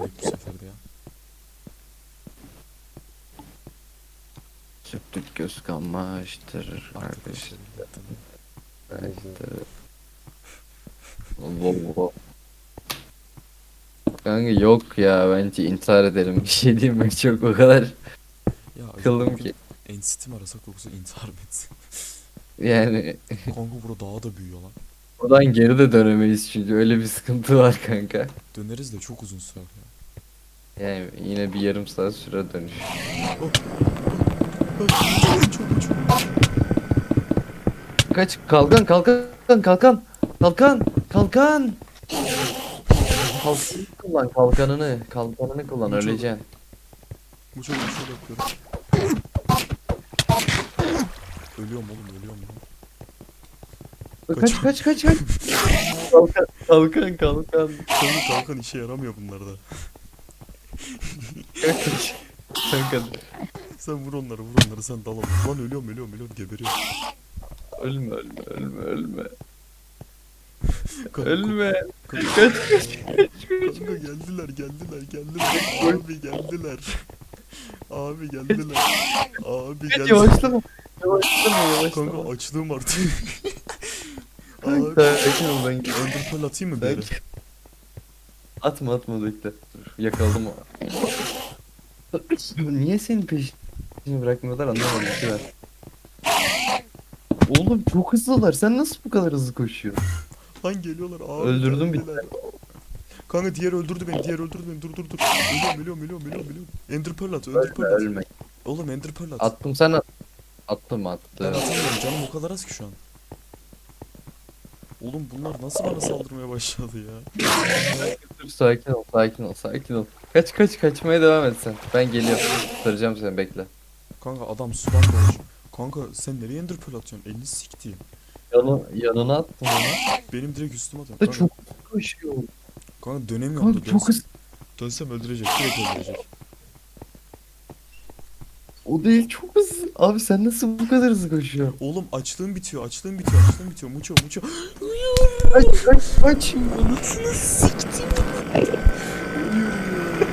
verdik bu sefer de ya. Sütlük göz kamaştırır Artık kardeş. tabii. İşte. Allah Kanka yok ya bence intihar ederim. Bir şey diyeyim mi? Çok o kadar Ya bugün ki. Enstitü mi arasak yoksa intihar mı etsin? Yani Kanka bura daha da büyüyor lan. buradan geri de dönemeyiz çünkü öyle bir sıkıntı var kanka. Döneriz de çok uzun sürer ya. Yani yine bir yarım saat süre dönüş. Kaç kalkan kalkan kalkan kalkan kalkan. Kalkan kullan kalkanını kalkanını kullan öleceksin. Bu çok şöyle yapıyorum. Ölüyorum oğlum ölüyorum. Kaç kaç kaç kaç. kalkan kalkan kalkan. Kalkan işe yaramıyor bunlarda. Kaç. Kanka Sen vur onları vur onları sen dal onları. Lan ölüyorum ölüyorum ölüyorum geberiyorum. ölme ölme ölme ölme. Kanka, Ölme. Kanka, Kaç kaç kanka geldiler geldiler geldiler. Abi geldiler. Abi geldiler. Abi kaç. geldiler. Yavaşlama. Yavaşlama yavaşlama. Kanka açlığım artık. Abi sakin ol ben. Underpearl atayım mı bir. Atma atma bekle. Dur, yakaladım o. Niye senin peşini bırakmıyorlar anlamadım ki ben. Oğlum çok hızlılar. Sen nasıl bu kadar hızlı koşuyorsun? Lan geliyorlar abi. Öldürdüm bir. Kanka diğer öldürdü beni, diğer öldürdü beni. Dur dur dur. Ölüyorum, ölüyorum, ölüyorum, ölüyorum, ölüyorum. Ender Pearl at, Ender Ölme Pearl at. ölme. Oğlum Ender Pearl at. Attım sen at. Attım Ben attım. atamıyorum canım o kadar az ki şu an. Oğlum bunlar nasıl bana saldırmaya başladı ya? Dur sakin ol sakin ol sakin ol. Kaç kaç kaçmaya devam et sen. Ben geliyorum. Kurtaracağım seni bekle. Kanka adam sudan doğmuş. Kanka sen nereye Ender Pearl atıyorsun? Elini siktiğim. Yanı, yanına attım onu. Benim direkt üstüme atıyor. Da Kanka, çok koşuyor. kanka dönemiyorum Kanka da çok dönsem, hızlı. dönsem öldürecek, direkt öldürecek. O değil çok hızlı. Abi sen nasıl bu kadar hızlı koşuyorsun? Oğlum açlığım bitiyor, açlığım bitiyor, açlığım bitiyor. Muço, muço. Kaç kaç kaç. Anasını siktim.